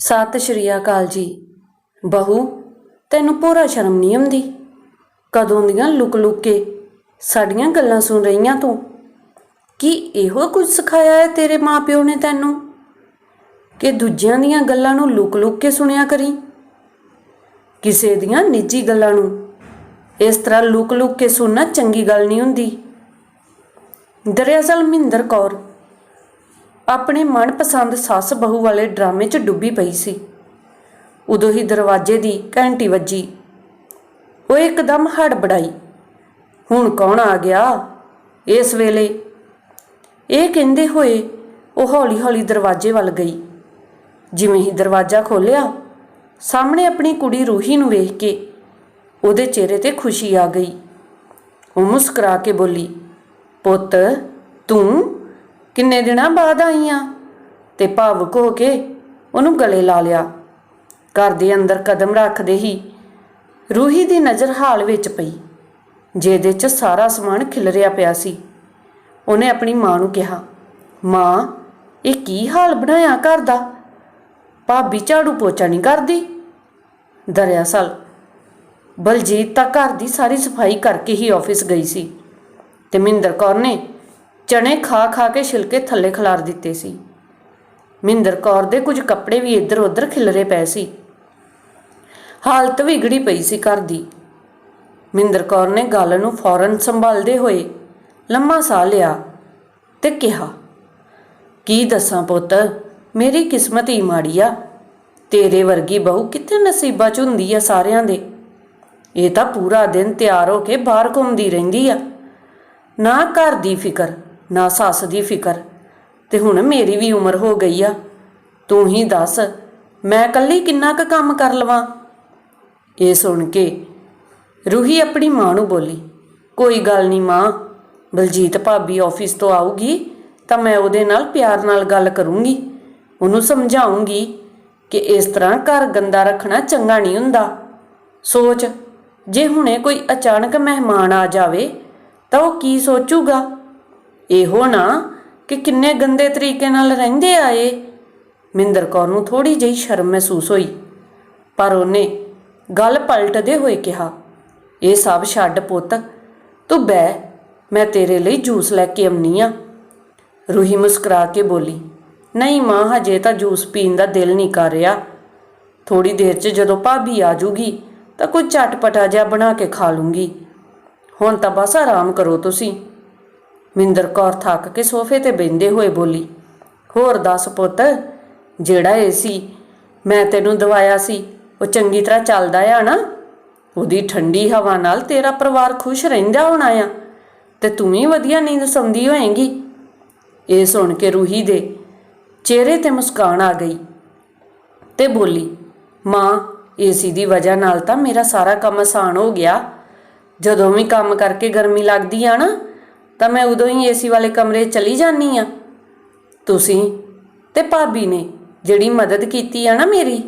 ਸਤਿ ਸ਼੍ਰੀ ਅਕਾਲ ਜੀ। ਬਹੂ, ਤੈਨੂੰ ਪੂਰਾ ਸ਼ਰਮ ਨਹੀਂ ਆਉਂਦੀ? ਕਦੋਂ ਦੀਆਂ ਲੁਕ ਲੁਕ ਕੇ ਸਾਡੀਆਂ ਗੱਲਾਂ ਸੁਣ ਰਹੀਆਂ ਤੂੰ? ਕੀ ਇਹੋ ਕੁਝ ਸਿਖਾਇਆ ਹੈ ਤੇਰੇ ਮਾਪਿਓ ਨੇ ਤੈਨੂੰ? ਕਿ ਦੂਜਿਆਂ ਦੀਆਂ ਗੱਲਾਂ ਨੂੰ ਲੁਕ ਲੁਕ ਕੇ ਸੁਣਿਆ ਕਰੀ? ਕਿਸੇ ਦੀਆਂ ਨਿੱਜੀ ਗੱਲਾਂ ਨੂੰ ਇਸ ਤਰ੍ਹਾਂ ਲੁਕ ਲੁਕ ਕੇ ਸੁਣਨਾ ਚੰਗੀ ਗੱਲ ਨਹੀਂ ਹੁੰਦੀ। ਦਰਅਸਲ ਮਹਿੰਦਰ ਕੌਰ ਆਪਣੇ ਮਨਪਸੰਦ ਸੱਸ ਬਹੂ ਵਾਲੇ ਡਰਾਮੇ 'ਚ ਡੁੱਬੀ ਪਈ ਸੀ। ਉਦੋਂ ਹੀ ਦਰਵਾਜ਼ੇ ਦੀ ਘੰਟੀ ਵੱਜੀ। ਉਹ ਇੱਕਦਮ ਹੜਬੜਾਈ। ਹੁਣ ਕੌਣ ਆ ਗਿਆ? ਇਸ ਵੇਲੇ। ਇਹ ਕਹਿੰਦੇ ਹੋਏ ਉਹ ਹੌਲੀ-ਹੌਲੀ ਦਰਵਾਜ਼ੇ ਵੱਲ ਗਈ। ਜਿਵੇਂ ਹੀ ਦਰਵਾਜ਼ਾ ਖੋਲ੍ਹਿਆ, ਸਾਹਮਣੇ ਆਪਣੀ ਕੁੜੀ ਰੂਹੀ ਨੂੰ ਵੇਖ ਕੇ ਉਹਦੇ ਚਿਹਰੇ ਤੇ ਖੁਸ਼ੀ ਆ ਗਈ। ਉਹ ਮੁਸਕਰਾ ਕੇ ਬੋਲੀ, ਪੁੱਤ, ਤੂੰ ਕਿੰਨੇ ਦਿਨਾਂ ਬਾਅਦ ਆਈ ਆ ਤੇ ਭਾਵੁਕ ਹੋ ਕੇ ਉਹਨੂੰ ਗਲੇ ਲਾ ਲਿਆ। ਘਰ ਦੇ ਅੰਦਰ ਕਦਮ ਰੱਖਦੇ ਹੀ ਰੂਹੀ ਦੀ ਨਜ਼ਰ ਹਾਲ ਵਿੱਚ ਪਈ, ਜਿਹਦੇ 'ਚ ਸਾਰਾ ਸਮਾਨ ਖਿਲਰਿਆ ਪਿਆ ਸੀ। ਉਹਨੇ ਆਪਣੀ ਮਾਂ ਨੂੰ ਕਿਹਾ, ਮਾਂ, ਇਹ ਕੀ ਹਾਲ ਬਣਾਇਆ ਘਰ ਦਾ? ਭਾਬੀ ਝਾੜੂ ਪੋਚਾ ਨਹੀਂ ਕਰਦੀ? ਦਰਿਆਸਲ ਬਲਜੀਤ ਤਾਂ ਘਰ ਦੀ ਸਾਰੀ ਸਫ਼ਾਈ ਕਰਕੇ ਹੀ ਆਫਿਸ ਗਈ ਸੀ ਤੇ ਮਿੰਦਰ ਕੌਰ ਨੇ ਚਣੇ ਖਾ ਖਾ ਕੇ ਛਿਲਕੇ ਥੱਲੇ ਖਿਲਾਰ ਦਿੱਤੇ ਸੀ। ਮਿੰਦਰ ਕੌਰ ਦੇ ਕੁਝ ਕੱਪੜੇ ਵੀ ਇੱਧਰ ਉੱਧਰ ਖਿਲਰੇ ਪਏ ਸੀ। ਹਾਲਤ ਵਿਗੜੀ ਪਈ ਸੀ ਘਰ ਦੀ। ਮਿੰਦਰ ਕੌਰ ਨੇ ਗੱਲ ਨੂੰ ਫੌਰਨ ਸੰਭਾਲਦੇ ਹੋਏ ਲੰਮਾ ਸਾਹ ਲਿਆ ਤੇ ਕਿਹਾ, ਕੀ ਦੱਸਾਂ ਪੁੱਤ, ਮੇਰੀ ਕਿਸਮਤ ਹੀ ਮਾੜੀ ਆ। ਤੇਰੇ ਵਰਗੀ ਬਹੂ ਕਿੱਥੇ ਨਸੀਬਾਂ 'ਚ ਹੁੰਦੀ ਆ ਸਾਰਿਆਂ ਦੇ? ਇਹ ਤਾਂ ਪੂਰਾ ਦਿਨ ਤਿਆਰ ਹੋ ਕੇ ਬਾਹਰ ਘੁੰਮਦੀ ਰਹਿੰਦੀ ਆ। ਨਾ ਘਰ ਦੀ ਫਿਕਰ ਨਾ ਸੱਸ ਦੀ ਫਿਕਰ। ਤੇ ਹੁਣ ਮੇਰੀ ਵੀ ਉਮਰ ਹੋ ਗਈ ਆ। ਤੂੰ ਹੀ ਦੱਸ, ਮੈਂ ਇਕੱਲੀ ਕਿੰਨਾ ਕੁ ਕੰਮ ਕਰ ਲਵਾਂ? ਇਹ ਸੁਣ ਕੇ ਰੂਹੀ ਆਪਣੀ ਮਾਂ ਨੂੰ ਬੋਲੀ, ਕੋਈ ਗੱਲ ਨਹੀਂ ਮਾਂ, ਬਲਜੀਤ ਭਾਬੀ ਆਫਿਸ ਤੋਂ ਆਊਗੀ, ਤਾਂ ਮੈਂ ਉਹਦੇ ਨਾਲ ਪਿਆਰ ਨਾਲ ਗੱਲ ਕਰੂੰਗੀ। ਉਹਨੂੰ ਸਮਝਾਉਂਗੀ ਕਿ ਇਸ ਤਰ੍ਹਾਂ ਘਰ ਗੰਦਾ ਰੱਖਣਾ ਚੰਗਾ ਨਹੀਂ ਹੁੰਦਾ। ਸੋਚ, ਜੇ ਹੁਣੇ ਕੋਈ ਅਚਾਨਕ ਮਹਿਮਾਨ ਆ ਜਾਵੇ, ਤਾਂ ਉਹ ਕੀ ਸੋਚੂਗਾ? ਇਹੋ ਨਾ ਕਿ ਕਿੰਨੇ ਗੰਦੇ ਤਰੀਕੇ ਨਾਲ ਰਹਿੰਦੇ ਆਏ ਮਿੰਦਰ ਕੌਰ ਨੂੰ ਥੋੜੀ ਜਿਹੀ ਸ਼ਰਮ ਮਹਿਸੂਸ ਹੋਈ, ਪਰ ਉਹਨੇ ਗੱਲ ਪਲਟਦੇ ਹੋਏ ਕਿਹਾ, ਇਹ ਸਭ ਛੱਡ ਪੁੱਤ, ਤੂੰ ਬਹਿ, ਮੈਂ ਤੇਰੇ ਲਈ ਜੂਸ ਲੈ ਕੇ ਆਉਣੀ ਆ। ਰੂਹੀ ਮੁਸਕਰਾ ਕੇ ਬੋਲੀ, ਨਹੀਂ ਮਾਂ, ਹਜੇ ਤਾਂ ਜੂਸ ਪੀਣ ਦਾ ਦਿਲ ਨਹੀਂ ਕਰ ਰਿਹਾ। ਥੋੜੀ ਦੇਰ 'ਚ ਜਦੋਂ ਭਾਬੀ ਆ ਜੂਗੀ, ਤਾਂ ਕੋਈ ਚਟਪਟਾ ਜਿਹਾ ਬਣਾ ਕੇ ਖਾ ਲੂੰਗੀ। ਹੁਣ ਤਾਂ ਬਸ ਆਰਾਮ ਕਰੋ ਤੁਸੀਂ। ਮਿੰਦਰ ਕੌਰ ਥੱਕ ਕੇ ਸੋਫੇ ਤੇ ਬੈੰਦੇ ਹੋਏ ਬੋਲੀ, ਹੋਰ ਦੱਸ ਪੁੱਤ, ਜਿਹੜਾ ਏਸੀ ਮੈਂ ਤੈਨੂੰ ਦਵਾਇਆ ਸੀ, ਉਹ ਚੰਗੀ ਤਰ੍ਹਾਂ ਚੱਲਦਾ ਆ ਨਾ? ਉਹਦੀ ਠੰਡੀ ਹਵਾ ਨਾਲ ਤੇਰਾ ਪਰਿਵਾਰ ਖੁਸ਼ ਰਹਿੰਦਾ ਹੋਣਾ ਆ, ਤੇ ਤੂੰ ਵੀ ਵਧੀਆ ਨੀਂਦ ਸੌਂਦੀ ਹੋਏਂਗੀ। ਇਹ ਸੁਣ ਕੇ ਰੂਹੀ ਦੇ ਚਿਹਰੇ ਤੇ ਮੁਸਕਾਨ ਆ ਗਈ ਤੇ ਬੋਲੀ, ਮਾਂ, ਏਸੀ ਦੀ ਵਜ੍ਹਾ ਨਾਲ ਤਾਂ ਮੇਰਾ ਸਾਰਾ ਕੰਮ ਆਸਾਨ ਹੋ ਗਿਆ। ਜਦੋਂ ਵੀ ਕੰਮ ਕਰਕੇ ਗਰਮੀ ਲੱਗਦੀ ਆ ਨਾ ਤਾਂ ਮੈਂ ਉਦੋਂ ਹੀ ਏਸੀ ਵਾਲੇ ਕਮਰੇ ਚਲੀ ਜਾਨੀ ਆ ਤੁਸੀਂ ਤੇ ਭਾਬੀ ਨੇ ਜਿਹੜੀ ਮਦਦ ਕੀਤੀ ਆ ਨਾ ਮੇਰੀ,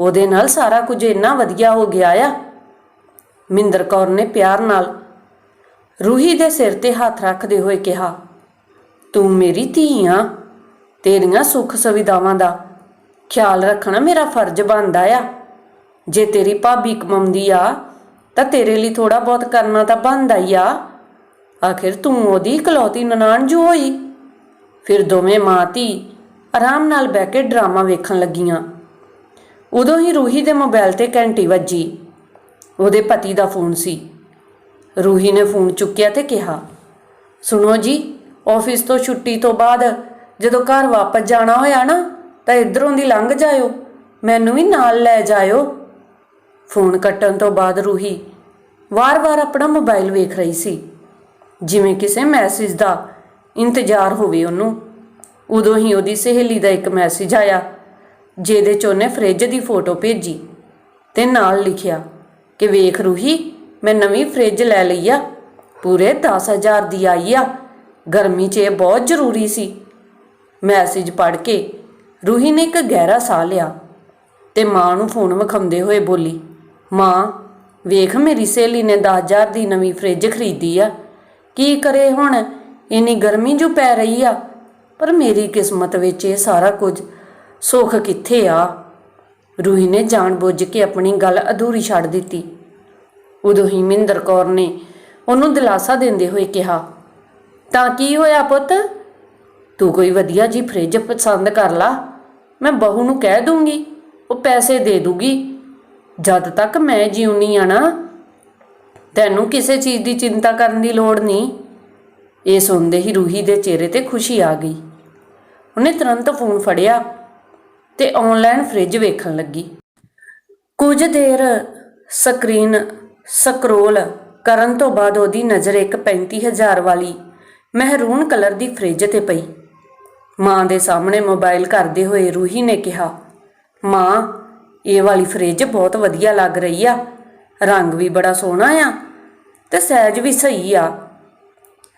ਉਹਦੇ ਨਾਲ ਸਾਰਾ ਕੁਝ ਇੰਨਾ ਵਧੀਆ ਹੋ ਗਿਆ ਆ। ਮਿੰਦਰ ਕੌਰ ਨੇ ਪਿਆਰ ਨਾਲ ਰੂਹੀ ਦੇ ਸਿਰ ਤੇ ਹੱਥ ਰੱਖਦੇ ਹੋਏ ਕਿਹਾ, ਤੂੰ ਮੇਰੀ ਧੀ ਆ, ਤੇਰੀਆਂ ਸੁੱਖ ਸੁਵਿਧਾਵਾਂ ਦਾ ਖਿਆਲ ਰੱਖਣਾ ਮੇਰਾ ਫਰਜ਼ ਬਣਦਾ ਆ। ਜੇ ਤੇਰੀ ਭਾਬੀ ਕਮਾਉਂਦੀ ਆ, ਤਾਂ ਤੇਰੇ ਲਈ ਥੋੜਾ ਬਹੁਤ ਕਰਨਾ ਤਾਂ ਬਣਦਾ ਹੀ ਆ। ਆਖਿਰ ਤੂੰ ਉਹਦੀ ਇਕਲੌਤੀ ਨਨਾਣ ਜੋ ਹੋਈ? ਫਿਰ ਦੋਵੇਂ ਮਾਂ ਧੀ ਆਰਾਮ ਨਾਲ ਬਹਿ ਕੇ ਡਰਾਮਾ ਵੇਖਣ ਲੱਗੀਆਂ। ਉਦੋਂ ਹੀ ਰੂਹੀ ਦੇ ਮੋਬਾਈਲ ਤੇ ਘੰਟੀ ਵੱਜੀ। ਉਹਦੇ ਪਤੀ ਦਾ ਫੋਨ ਸੀ। ਰੂਹੀ ਨੇ ਫੋਨ ਚੁੱਕਿਆ ਤੇ ਕਿਹਾ, ਸੁਣੋ ਜੀ, ਆਫਿਸ ਤੋਂ ਛੁੱਟੀ ਤੋਂ ਬਾਅਦ ਜਦੋਂ ਘਰ ਵਾਪਸ ਜਾਣਾ ਹੋਇਆ ਨਾ, ਤਾਂ ਇਧਰੋਂ ਦੀ ਲੰਘ ਜਾਇਓ, ਮੈਨੂੰ ਵੀ ਨਾਲ ਲੈ ਜਾਇਓ। ਫੋਨ ਕੱਟਣ ਤੋਂ ਬਾਅਦ ਰੂਹੀ ਵਾਰ-ਵਾਰ ਆਪਣਾ ਮੋਬਾਈਲ ਵੇਖ ਰਹੀ ਸੀ। ਜਿਵੇਂ ਕਿਸੇ ਮੈਸੇਜ ਦਾ ਇੰਤਜ਼ਾਰ ਹੋਵੇ ਉਹਨੂੰ, ਉਦੋਂ ਹੀ ਉਹਦੀ ਸਹੇਲੀ ਦਾ ਇੱਕ ਮੈਸੇਜ ਆਇਆ, ਜਿਹਦੇ 'ਚ ਉਹਨੇ ਫ੍ਰਿਜ ਦੀ ਫੋਟੋ ਭੇਜੀ ਤੇ ਨਾਲ ਲਿਖਿਆ ਕਿ ਵੇਖ ਰੂਹੀ, ਮੈਂ ਨਵੀਂ ਫ੍ਰਿਜ ਲੈ ਲਈ ਆ, ਪੂਰੇ 10000 ਦੀ ਆਈ ਆ, ਗਰਮੀ 'ਚ ਇਹ ਬਹੁਤ ਜ਼ਰੂਰੀ ਸੀ। ਮੈਸੇਜ ਪੜ੍ਹ ਕੇ ਰੂਹੀ ਨੇ ਇੱਕ ਗਹਿਰਾ ਸਾਹ ਲਿਆ ਤੇ ਮਾਂ ਨੂੰ ਫੋਨ ਵਿਖਾਉਂਦੇ ਹੋਏ ਬੋਲੀ, ਮਾਂ, ਵੇਖ ਮੇਰੀ ਸਹੇਲੀ ਨੇ 10000 ਦੀ ਨਵੀਂ ਫ੍ਰਿਜ ਖਰੀਦੀ ਆ ਕੀ ਕਰੇ ਹੁਣ? ਇੰਨੀ ਗਰਮੀ ਜੋ ਪੈ ਰਹੀ ਆ। ਪਰ ਮੇਰੀ ਕਿਸਮਤ ਵਿੱਚ ਇਹ ਸਾਰਾ ਕੁਝ ਸੁੱਖ ਕਿੱਥੇ ਆ? ਰੂਹੀ ਨੇ ਜਾਣਬੁੱਝ ਕੇ ਆਪਣੀ ਗੱਲ ਅਧੂਰੀ ਛੱਡ ਦਿੱਤੀ। ਉਦੋਂ ਹੀ ਮਿੰਦਰ ਕੌਰ ਨੇ ਉਹਨੂੰ ਦਿਲਾਸਾ ਦਿੰਦੇ ਹੋਏ ਕਿਹਾ, ਤਾਂ ਕੀ ਹੋਇਆ ਪੁੱਤ? ਤੂੰ ਕੋਈ ਵਧੀਆ ਜੀ ਫ੍ਰਿਜ ਪਸੰਦ ਕਰ ਲਾ। ਮੈਂ ਬਹੂ ਨੂੰ ਕਹਿ ਦੂੰਗੀ, ਉਹ ਪੈਸੇ ਦੇ ਦੂਗੀ। ਜਦ ਤੱਕ ਮੈਂ ਜਿਉਣੀ ਆ ਨਾ ਤੈਨੂੰ ਕਿਸੇ ਚੀਜ਼ ਦੀ ਚਿੰਤਾ ਕਰਨ ਦੀ ਲੋੜ ਨਹੀਂ। ਇਹ ਸੁਣਦੇ ਹੀ ਰੂਹੀ ਦੇ ਚਿਹਰੇ ਤੇ ਖੁਸ਼ੀ ਆ ਗਈ। ਉਹਨੇ ਤੁਰੰਤ ਫੋਨ ਫੜਿਆ ਤੇ ਆਨਲਾਈਨ ਫ੍ਰਿਜ ਵੇਖਣ ਲੱਗੀ। ਕੁਝ ਦੇਰ ਸਕਰੀਨ ਸਕਰੋਲ ਕਰਨ ਤੋਂ ਬਾਅਦ ਉਹਦੀ ਨਜ਼ਰ ਇੱਕ 35000 ਵਾਲੀ ਮਹਿਰੂਨ ਕਲਰ ਦੀ ਫ੍ਰਿਜ ਤੇ ਪਈ। ਮਾਂ ਦੇ ਸਾਹਮਣੇ ਮੋਬਾਈਲ ਕਰਦੇ ਹੋਏ ਰੂਹੀ ਨੇ ਕਿਹਾ, ਮਾਂ, ਇਹ ਵਾਲੀ ਫ੍ਰਿਜ ਬਹੁਤ ਵਧੀਆ ਲੱਗ ਰਹੀ ਆ। ਰੰਗ ਵੀ ਬੜਾ ਸੋਹਣਾ ਆ ਤੇ ਸਾਈਜ਼ ਵੀ ਸਹੀ ਆ।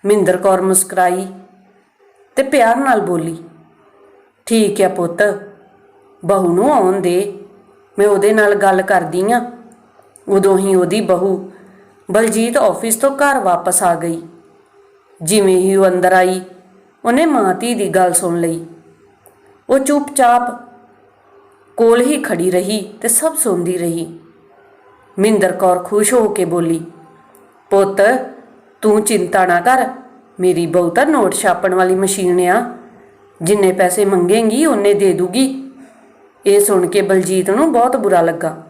ਮਿੰਦਰ ਕੌਰ ਮੁਸਕਰਾਈ ਤੇ ਪਿਆਰ ਨਾਲ ਬੋਲੀ, ਠੀਕ ਆ ਪੁੱਤ, ਬਹੂ ਨੂੰ ਆਉਣ ਦੇ, ਮੈਂ ਉਹਦੇ ਨਾਲ ਗੱਲ ਕਰਦੀ ਆ। ਉਦੋਂ ਹੀ ਉਹਦੀ ਬਹੂ ਬਲਜੀਤ ਆਫਿਸ ਤੋਂ ਘਰ ਵਾਪਸ ਆ ਗਈ। ਜਿਵੇਂ ਹੀ ਉਹ ਅੰਦਰ ਆਈ, ਉਹਨੇ ਮਾਂ ਧੀ ਦੀ ਗੱਲ ਸੁਣ ਲਈ। ਉਹ ਚੁੱਪਚਾਪ ਕੋਲ ਹੀ ਖੜੀ ਰਹੀ ਤੇ ਸਭ ਸੁਣਦੀ ਰਹੀ। ਮਿੰਦਰ ਕੌਰ ਖੁਸ਼ ਹੋ ਕੇ ਬੋਲੀ, ਪੁੱਤ, ਤੂੰ ਚਿੰਤਾ ਨਾ ਕਰ। ਮੇਰੀ ਬਹੁਤਾ ਨੋਟ ਛਾਪਣ ਵਾਲੀ ਮਸ਼ੀਨ ਆ। ਜਿੰਨੇ ਪੈਸੇ ਮੰਗੇਂਗੀ, ਉਹਨੇ ਦੇ ਦੂਗੀ ਇਹ ਸੁਣ ਕੇ ਬਲਜੀਤ ਨੂੰ ਬਹੁਤ ਬੁਰਾ ਲੱਗਾ।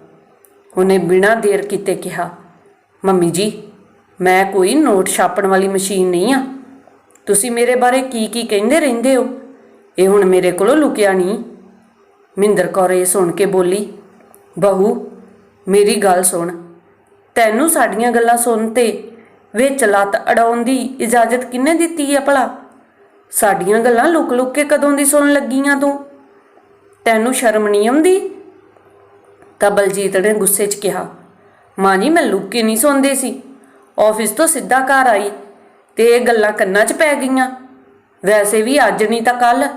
ਉਹਨੇ ਬਿਨਾਂ ਦੇਰ ਕੀਤੇ ਕਿਹਾ, ਮੰਮੀ ਜੀ, ਮੈਂ ਕੋਈ ਨੋਟ ਛਾਪਣ ਵਾਲੀ ਮਸ਼ੀਨ ਨਹੀਂ ਆ। ਤੁਸੀਂ ਮੇਰੇ ਬਾਰੇ ਕੀ ਕੀ ਕਹਿੰਦੇ ਰਹਿੰਦੇ ਹੋ? ਇਹ ਹੁਣ ਮੇਰੇ ਕੋਲੋਂ ਲੁਕਿਆ ਨਹੀਂ ਮਿੰਦਰ ਕੌਰ ਇਹ ਸੁਣ ਕੇ ਬੋਲੀ, ਬਹੂ ਮੇਰੀ ਗੱਲ ਸੁਣ। ਤੈਨੂੰ ਸਾਡੀਆਂ ਗੱਲਾਂ ਸੁਣ ਤੇ ਵਿੱਚ ਲੱਤ ਅੜਾਉਣ ਦੀ ਇਜਾਜ਼ਤ ਕਿੰਨੇ ਦਿੱਤੀ ਹੈ ਭਲਾ? ਸਾਡੀਆਂ ਗੱਲਾਂ ਲੁਕ-ਲੁਕ ਕੇ ਕਦੋਂ ਦੀ ਸੁਣਨ ਲੱਗੀਆਂ ਤੂੰ? ਤੈਨੂੰ ਸ਼ਰਮ ਨਹੀਂ ਆਉਂਦੀ? ਤਾਂ ਬਲਜੀਤ ਨੇ ਗੁੱਸੇ 'ਚ ਕਿਹਾ, ਮਾਂ ਜੀ, ਮੈਂ ਲੁੱਕ ਕੇ ਨਹੀਂ ਸੁਣਦੇ ਸੀ। ਆਫਿਸ ਤੋਂ ਸਿੱਧਾ ਘਰ ਆਈ ਤੇ ਇਹ ਗੱਲਾਂ ਕੰਨਾਂ 'ਚ ਪੈ ਗਈਆਂ। ਵੈਸੇ ਵੀ ਅੱਜ ਨਹੀਂ ਤਾਂ ਕੱਲ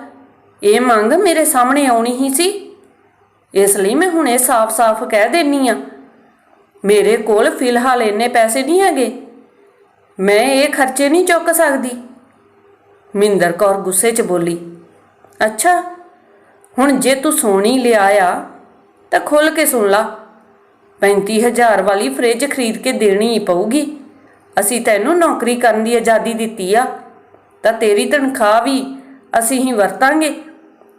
ਇਹ ਮੰਗ ਮੇਰੇ ਸਾਹਮਣੇ ਆਉਣੀ ਹੀ ਸੀ। ਇਸ ਲਈ ਮੈਂ ਹੁਣੇ ਸਾਫ਼-ਸਾਫ਼ ਕਹਿ ਦੇਣੀ ਆ। ਮੇਰੇ ਕੋਲ ਫਿਲਹਾਲ ਇੰਨੇ ਪੈਸੇ ਨਹੀਂ ਹੈਗੇ। ਮੈਂ ਇਹ ਖਰਚੇ ਨਹੀਂ ਚੁੱਕ ਸਕਦੀ। ਮਿੰਦਰ ਕੌਰ ਗੁੱਸੇ 'ਚ ਬੋਲੀ, ਅੱਛਾ, ਹੁਣ ਜੇ ਤੂੰ ਸੋਣੀ ਲਿਆਇਆ ਤਾਂ ਖੁੱਲ ਕੇ ਸੁਣ ਲਾ। 35000 ਵਾਲੀ ਫ੍ਰਿਜ ਖਰੀਦ ਕੇ ਦੇਣੀ ਹੀ ਪਊਗੀ। ਅਸੀਂ ਤੈਨੂੰ ਨੌਕਰੀ ਕਰਨ ਦੀ ਆਜ਼ਾਦੀ ਦਿੱਤੀ ਆ। ਤਾਂ ਤੇਰੀ ਤਨਖਾਹ ਵੀ ਅਸੀਂ ਹੀ ਵਰਤਾਂਗੇ।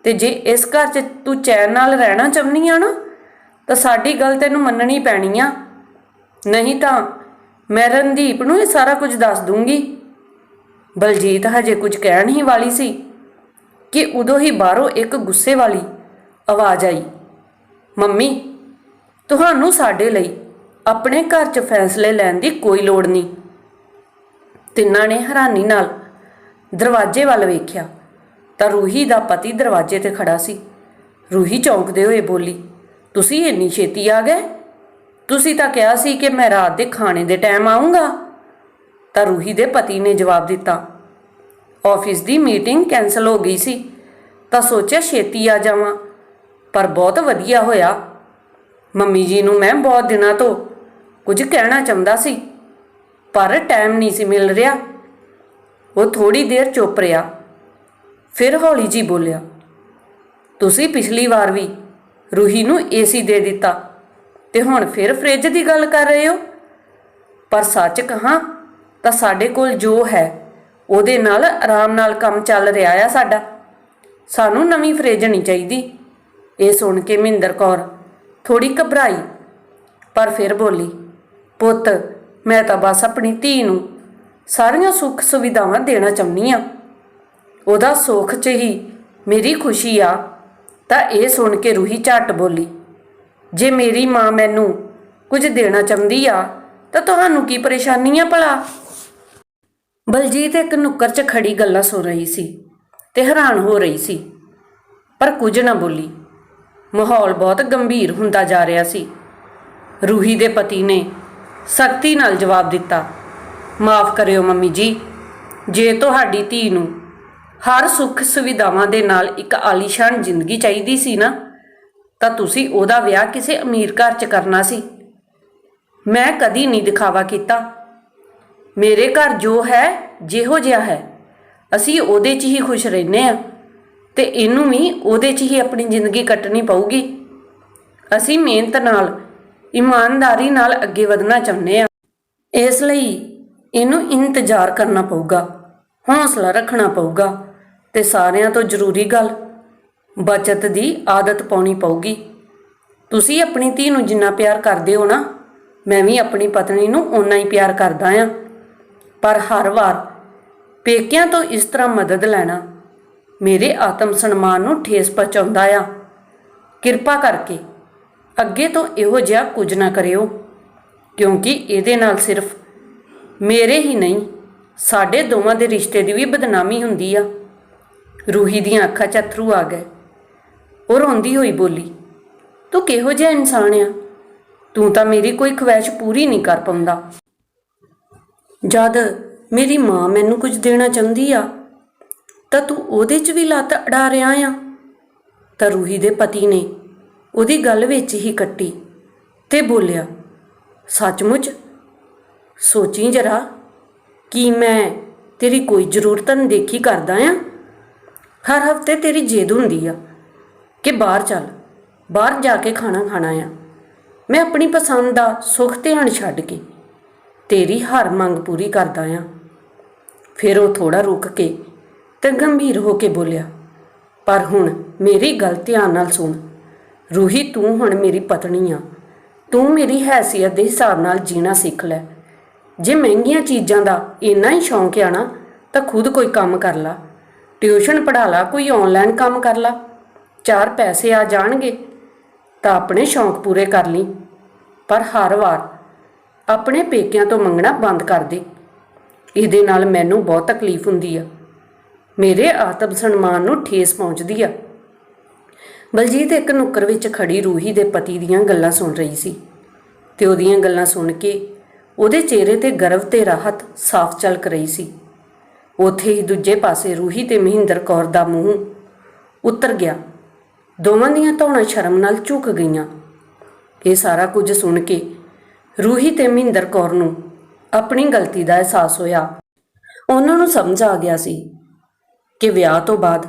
ਤੇ ਜੇ ਇਸ ਘਰ 'ਚ ਤੂੰ ਚੈਨ ਨਾਲ ਰਹਿਣਾ ਚਾਹੁੰਦੀ ਆ ਨਾ, ਤਾਂ ਸਾਡੀ ਗੱਲ ਤੈਨੂੰ ਮੰਨਣੀ ਪੈਣੀ ਆ। ਨਹੀਂ ਤਾਂ ਮੈਂ ਰਣਦੀਪ ਨੂੰ ਇਹ ਸਾਰਾ ਕੁਝ ਦੱਸ ਦੂੰਗੀ। ਬਲਜੀਤ ਹਜੇ ਕੁਝ ਕਹਿਣ ਹੀ ਵਾਲੀ ਸੀ ਕਿ ਉਦੋਂ ਹੀ ਬਾਹਰੋਂ ਇੱਕ ਗੁੱਸੇ ਵਾਲੀ ਆਵਾਜ਼ ਆਈ, ਮੰਮੀ, ਤੁਹਾਨੂੰ ਸਾਡੇ ਲਈ ਆਪਣੇ ਘਰ 'ਚ ਫੈਸਲੇ ਲੈਣ ਦੀ ਕੋਈ ਲੋੜ ਨਹੀਂ। ਤਿੰਨਾਂ ਨੇ ਹੈਰਾਨੀ ਨਾਲ ਦਰਵਾਜ਼ੇ ਵੱਲ ਵੇਖਿਆ। ਤਾਂ ਰੂਹੀ ਦਾ ਪਤੀ ਦਰਵਾਜ਼ੇ ਤੇ ਖੜਾ ਸੀ। ਰੂਹੀ ਚੌਂਕਦੇ ਹੋਏ ਬੋਲੀ, ਤੁਸੀਂ ਇੰਨੀ ਛੇਤੀ ਆ ਗਏ? ਤੁਸੀਂ ਤਾਂ ਕਿਹਾ ਸੀ ਕਿ ਮੈਂ ਰਾਤ ਦੇ ਖਾਣੇ ਦੇ ਟਾਈਮ ਆਉਂਗਾ ਤਾਂ ਰੂਹੀ ਦੇ ਪਤੀ ਨੇ ਜਵਾਬ ਦਿੱਤਾ, ਆਫਿਸ ਦੀ ਮੀਟਿੰਗ ਕੈਨਸਲ ਹੋ ਗਈ ਸੀ, ਤਾਂ ਸੋਚਿਆ ਛੇਤੀ ਆ ਜਾਵਾਂ, ਪਰ ਬਹੁਤ ਵਧੀਆ ਹੋਇਆ। ਮੰਮੀ ਜੀ ਨੂੰ ਮੈਂ ਬਹੁਤ ਦਿਨਾਂ ਤੋਂ ਕੁਝ ਕਹਿਣਾ ਚਾਹੁੰਦਾ ਸੀ, ਪਰ ਟਾਈਮ ਨਹੀਂ ਸੀ ਮਿਲ ਰਿਹਾ। ਉਹ ਥੋੜੀ ਦੇਰ ਚੁੱਪ ਰਿਹਾ। ਫਿਰ ਹੌਲੀ ਜੀ ਬੋਲਿਆ, ਤੁਸੀਂ ਪਿਛਲੀ ਵਾਰ ਵੀ ਰੂਹੀ ਨੂੰ ਏਸੀ ਦੇ ਦਿੱਤਾ ਤੇ ਹੁਣ ਫਿਰ ਫ੍ਰਿਜ ਦੀ ਗੱਲ ਕਰ ਰਹੇ ਹੋ? ਪਰ ਸੱਚ ਕਹਾਂ ਤਾਂ ਸਾਡੇ ਕੋਲ ਜੋ ਹੈ, ਉਹਦੇ ਨਾਲ ਆਰਾਮ ਨਾਲ ਕੰਮ ਚੱਲ ਰਿਹਾ ਆ ਸਾਡਾ। ਸਾਨੂੰ ਨਵੀਂ ਫ੍ਰਿਜ ਨਹੀਂ ਚਾਹੀਦੀ। ਇਹ ਸੁਣ ਕੇ ਮਹਿੰਦਰ ਕੌਰ ਥੋੜੀ ਘਬਰਾਈ, ਪਰ ਫਿਰ ਬੋਲੀ, ਪੁੱਤ, ਮੈਂ ਤਾਂ ਬਸ ਆਪਣੀ ਧੀ ਨੂੰ ਸਾਰੀਆਂ ਸੁੱਖ ਸੁਵਿਧਾਵਾਂ ਦੇਣਾ ਚਾਹੁੰਦੀ ਆ। ਉਹਦਾ ਸੁੱਖ 'ਚ ਹੀ ਮੇਰੀ ਖੁਸ਼ੀ ਆ, ਤਾਂ ਇਹ ਸੁਣ ਕੇ ਰੂਹੀ ਝੱਟ ਬੋਲੀ, ਜੇ ਮੇਰੀ ਮਾਂ ਮੈਨੂੰ ਕੁਝ ਦੇਣਾ ਚਾਹੁੰਦੀ ਆ, ਤਾਂ ਤੁਹਾਨੂੰ ਕੀ ਪਰੇਸ਼ਾਨੀ ਆ ਭਲਾ? ਬਲਜੀਤ ਇੱਕ ਨੁੱਕਰ 'ਚ ਖੜੀ ਗੱਲਾਂ ਸੁਣ ਰਹੀ ਸੀ ਤੇ ਹੈਰਾਨ ਹੋ ਰਹੀ ਸੀ, ਪਰ ਕੁਝ ਨਾ ਬੋਲੀ। ਮਾਹੌਲ ਬਹੁਤ ਗੰਭੀਰ ਹੁੰਦਾ ਜਾ ਰਿਹਾ ਸੀ। ਰੂਹੀ ਦੇ ਪਤੀ ਨੇ ਸਖਤੀ ਨਾਲ ਜਵਾਬ ਦਿੱਤਾ, ਮਾਫ ਕਰਿਓ ਮੰਮੀ ਜੀ, ਜੇ ਤੁਹਾਡੀ ਧੀ ਨੂੰ ਹਰ ਸੁੱਖ ਸੁਵਿਧਾਵਾਂ ਦੇ ਨਾਲ ਇੱਕ ਆਲੀਸ਼ਾਨ ਜ਼ਿੰਦਗੀ ਚਾਹੀਦੀ ਸੀ ਨਾ, ਤਾਂ ਤੁਸੀਂ ਉਹਦਾ ਵਿਆਹ ਕਿਸੇ ਅਮੀਰ ਘਰ 'ਚ ਕਰਨਾ ਸੀ। ਮੈਂ ਕਦੀ ਨਹੀਂ ਦਿਖਾਵਾ ਕੀਤਾ। ਮੇਰੇ ਘਰ ਜੋ ਹੈ, ਜਿਹੋ ਜਿਹਾ ਹੈ। ਅਸੀਂ ਉਹਦੇ 'ਚ ਹੀ ਖੁਸ਼ ਰਹਿੰਦੇ ਆ ਤੇ ਇਹਨੂੰ ਵੀ ਉਹਦੇ 'ਚ ਹੀ ਆਪਣੀ ਜ਼ਿੰਦਗੀ ਕੱਟਣੀ ਪਊਗੀ। ਅਸੀਂ ਮਿਹਨਤ ਨਾਲ, ਇਮਾਨਦਾਰੀ ਨਾਲ ਅੱਗੇ ਵਧਣਾ ਚਾਹੁੰਦੇ ਆ ਇਸ ਲਈ ਇਹਨੂੰ ਇੰਤਜ਼ਾਰ ਕਰਨਾ ਪਊਗਾ, ਹੌਸਲਾ ਰੱਖਣਾ ਪਊਗਾ। ਤੇ ਸਾਰਿਆਂ ਤੋਂ ਜ਼ਰੂਰੀ ਗੱਲ, ਬਚਤ ਦੀ ਆਦਤ ਪਾਉਣੀ ਪਊਗੀ। ਤੁਸੀਂ ਆਪਣੀ ਧੀ ਨੂੰ ਜਿੰਨਾ ਪਿਆਰ ਕਰਦੇ ਹੋ ਨਾ, ਮੈਂ ਵੀ ਆਪਣੀ ਪਤਨੀ ਨੂੰ ਓਨਾ ਹੀ ਪਿਆਰ ਕਰਦਾ ਆ। ਪਰ ਹਰ ਵਾਰ ਪੇਕਿਆਂ ਤੋਂ ਇਸ ਤਰ੍ਹਾਂ ਮਦਦ ਲੈਣਾ ਮੇਰੇ ਆਤਮ ਸਨਮਾਨ ਨੂੰ ਠੇਸ ਪਹੁੰਚਾਉਂਦਾ ਆ। ਕਿਰਪਾ ਕਰਕੇ ਅੱਗੇ ਤੋਂ ਇਹੋ ਜਿਹਾ ਕੁਝ ਨਾ ਕਰਿਓ, ਕਿਉਂਕਿ ਇਹਦੇ ਨਾਲ ਸਿਰਫ ਮੇਰੇ ਹੀ ਨਹੀਂ, ਸਾਡੇ ਦੋਵਾਂ ਦੇ ਰਿਸ਼ਤੇ ਦੀ ਵੀ ਬਦਨਾਮੀ ਹੁੰਦੀ ਆ। ਰੂਹੀ ਦੀਆਂ ਅੱਖਾਂ 'ਚ ਅਥਰੂ ਆ ਗਏ। ਉਹ ਰੋਂਦੀ ਹੋਈ ਬੋਲੀ, ਤੂੰ ਕਿਹੋ ਜਿਹਾ ਇਨਸਾਨ ਆ? ਤੂੰ ਤਾਂ ਮੇਰੀ ਕੋਈ ਖਵਾਇਸ਼ ਪੂਰੀ ਨਹੀਂ ਕਰ ਪਾਉਂਦਾ। ਜਦ ਮੇਰੀ ਮਾਂ ਮੈਨੂੰ ਕੁਝ ਦੇਣਾ ਚਾਹੁੰਦੀ ਆ, ਤਾਂ ਤੂੰ ਉਹਦੇ 'ਚ ਵੀ ਲੱਤ ਅੜਾ ਰਿਹਾ ਆ। ਤਾਂ ਰੂਹੀ ਦੇ ਪਤੀ ਨੇ ਉਹਦੀ ਗੱਲ ਵਿੱਚ ਹੀ ਕੱਟੀ ਤੇ ਬੋਲਿਆ, ਸੱਚਮੁੱਚ? ਸੋਚੀ ਜਰਾ, ਕੀ ਮੈਂ ਤੇਰੀ ਕੋਈ ਜ਼ਰੂਰਤ ਨਹੀਂ ਦੇਖੀ ਕਰਦਾ ਆ? ਹਰ ਹਫ਼ਤੇ ਤੇਰੀ ਜਿੱਦ ਹੁੰਦੀ ਆ ਕਿ ਬਾਹਰ ਚੱਲ, ਬਾਹਰ ਜਾ ਕੇ ਖਾਣਾ ਖਾਣਾ ਆ। ਮੈਂ ਆਪਣੀ ਪਸੰਦ ਦਾ ਸੁੱਖ ਧਿਆਨ ਛੱਡ ਕੇ ਤੇਰੀ ਹਰ ਮੰਗ ਪੂਰੀ ਕਰਦਾ ਆ। ਫਿਰ ਉਹ ਥੋੜਾ ਰੁਕ ਕੇ ਤੇ ਗੰਭੀਰ ਹੋ ਕੇ ਬੋਲਿਆ, ਪਰ ਹੁਣ ਮੇਰੀ ਗੱਲ ਧਿਆਨ ਨਾਲ ਸੁਣ। ਰੂਹੀ, ਤੂੰ ਹੁਣ ਮੇਰੀ ਪਤਨੀ ਆ। ਤੂੰ ਮੇਰੀ ਹੈਸੀਅਤ ਦੇ ਹਿਸਾਬ ਨਾਲ ਜੀਣਾ ਸਿੱਖ ਲੈ। ਜੇ ਮਹਿੰਗੀਆਂ ਚੀਜ਼ਾਂ ਦਾ ਇੰਨਾ ਹੀ ਸ਼ੌਂਕ ਆ ਨਾ, ਤਾਂ ਖੁਦ ਕੋਈ ਕੰਮ ਕਰ ਲਾ। ਟਿਊਸ਼ਨ ਪੜ੍ਹਾ ਲਾ, ਕੋਈ ਆਨਲਾਈਨ ਕੰਮ ਕਰ ਲਾ। ਚਾਰ ਪੈਸੇ ਆ ਜਾਣਗੇ, ਤਾਂ ਆਪਣੇ ਸ਼ੌਂਕ ਪੂਰੇ ਕਰ ਲਈ। ਪਰ ਹਰ ਵਾਰ ਆਪਣੇ ਪੇਕਿਆਂ ਤੋਂ ਮੰਗਣਾ ਬੰਦ ਕਰ ਦੇ। ਇਹਦੇ ਨਾਲ ਮੈਨੂੰ ਬਹੁਤ ਤਕਲੀਫ ਹੁੰਦੀ ਆ। ਮੇਰੇ ਆਤਮ ਸਨਮਾਨ ਨੂੰ ਠੇਸ ਪਹੁੰਚਦੀ ਆ। ਬਲਜੀਤ ਇੱਕ ਨੁੱਕਰ ਵਿੱਚ ਖੜੀ ਰੂਹੀ ਦੇ ਪਤੀ ਦੀਆਂ ਗੱਲਾਂ ਸੁਣ ਰਹੀ ਸੀ ਤੇ ਉਹਦੀਆਂ ਗੱਲਾਂ ਸੁਣ ਕੇ ਉਹਦੇ ਚਿਹਰੇ ਤੇ ਗਰਵ ਤੇ ਰਾਹਤ ਸਾਫ਼ ਝਲਕ ਰਹੀ ਸੀ। ਉੱਥੇ ਹੀ ਦੂਜੇ ਪਾਸੇ ਰੂਹੀ ਤੇ ਮਹਿੰਦਰ ਕੌਰ ਦਾ ਮੂੰਹ ਉੱਤਰ ਗਿਆ। ਦੋਵਾਂ ਦੀਆਂ ਧੌਣਾਂ ਸ਼ਰਮ ਨਾਲ ਝੁਕ ਗਈਆਂ। ਇਹ ਸਾਰਾ ਕੁਝ ਸੁਣ ਕੇ ਰੂਹੀ ਤੇ ਮਹਿੰਦਰ ਕੌਰ ਨੂੰ ਆਪਣੀ ਗਲਤੀ ਦਾ ਅਹਿਸਾਸ ਹੋਇਆ। ਉਹਨਾਂ ਨੂੰ ਸਮਝ ਆ ਗਿਆ ਸੀ ਕਿ ਵਿਆਹ ਤੋਂ ਬਾਅਦ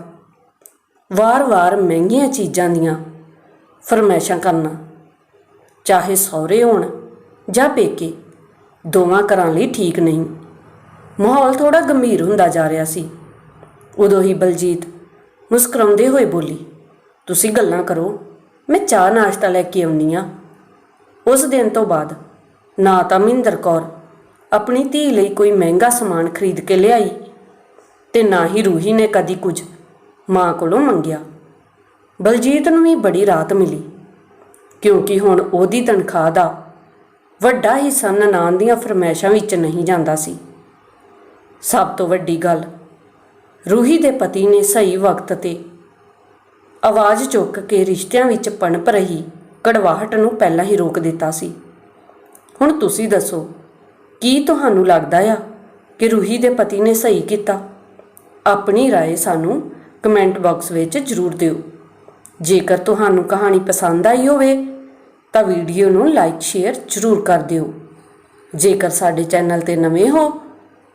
ਵਾਰ-ਵਾਰ ਮਹਿੰਗੀਆਂ ਚੀਜ਼ਾਂ ਦੀਆਂ ਫਰਮਾਇਸ਼ਾਂ ਕਰਨਾ, ਚਾਹੇ ਸਹੁਰੇ ਹੋਣ ਜਾਂ ਪੇਕੇ, ਦੋਵਾਂ ਘਰਾਂ ਲਈ ਠੀਕ ਨਹੀਂ। ਮਾਹੌਲ ਥੋੜਾ ਗੰਭੀਰ ਹੁੰਦਾ ਜਾ ਰਿਹਾ ਸੀ। ਉਦੋਂ ਹੀ ਬਲਜੀਤ ਮੁਸਕਰਾਉਂਦੇ ਹੋਏ ਬੋਲੀ, ਤੁਸੀਂ ਗੱਲਾਂ ਕਰੋ, ਮੈਂ ਚਾਹ ਨਾਸ਼ਤਾ ਲੈ ਕੇ ਆਉਣੀ ਆ ਉਸ ਦਿਨ ਤੋਂ ਬਾਅਦ ਨਾ ਤਾਂ ਮਹਿੰਦਰ ਕੌਰ ਆਪਣੀ ਧੀ ਲਈ ਕੋਈ ਮਹਿੰਗਾ ਸਮਾਨ ਖਰੀਦ ਕੇ ਲਿਆਈ ਤੇ ਨਾ ਹੀ ਰੂਹੀ ਨੇ ਕਦੀ ਕੁਝ ਮਾਂ ਕੋਲੋਂ ਮੰਗਿਆ। ਬਲਜੀਤ ਨੂੰ ਵੀ ਬੜੀ ਰਾਤ ਮਿਲੀ, ਕਿਉਂਕਿ ਹੁਣ ਉਹਦੀ ਤਨਖਾਹ ਦਾ ਵੱਡਾ ਹਿੱਸਾ ਨਨਾਣ ਦੀਆਂ ਫਰਮਾਇਸ਼ਾਂ ਵਿੱਚ ਨਹੀਂ ਜਾਂਦਾ ਸੀ। ਸਭ ਤੋਂ ਵੱਡੀ ਗੱਲ ਰੂਹੀ ਦੇ ਪਤੀ ਨੇ ਸਹੀ ਵਕਤ ਤੇ ਆਵਾਜ਼ ਚੁੱਕ ਕੇ ਰਿਸ਼ਤਿਆਂ ਵਿੱਚ ਪਣਪ ਰਹੀ ਕੜਵਾਹਟ ਨੂੰ ਪਹਿਲਾਂ ਹੀ ਰੋਕ ਦਿੱਤਾ ਸੀ ਹੁਣ ਤੁਸੀਂ ਦੱਸੋ ਕੀ ਤੁਹਾਨੂੰ ਲੱਗਦਾ ਆ ਕਿ ਰੂਹੀ ਦੇ ਪਤੀ ਨੇ ਸਹੀ ਕੀਤਾ ਆਪਣੀ رائے ਸਾਨੂੰ ਕਮੈਂਟ ਬਾਕਸ ਵਿੱਚ ਜ਼ਰੂਰ ਦਿਓ ਜੇਕਰ ਤੁਹਾਨੂੰ ਕਹਾਣੀ ਪਸੰਦ ਆਈ ਹੋਵੇ ਤਾਂ ਵੀਡੀਓ ਨੂੰ ਲਾਈਕ ਸ਼ੇਅਰ ਜ਼ਰੂਰ ਕਰ ਦਿਓ ਜੇਕਰ ਸਾਡੇ ਚੈਨਲ ਤੇ ਨਵੇਂ ਹੋ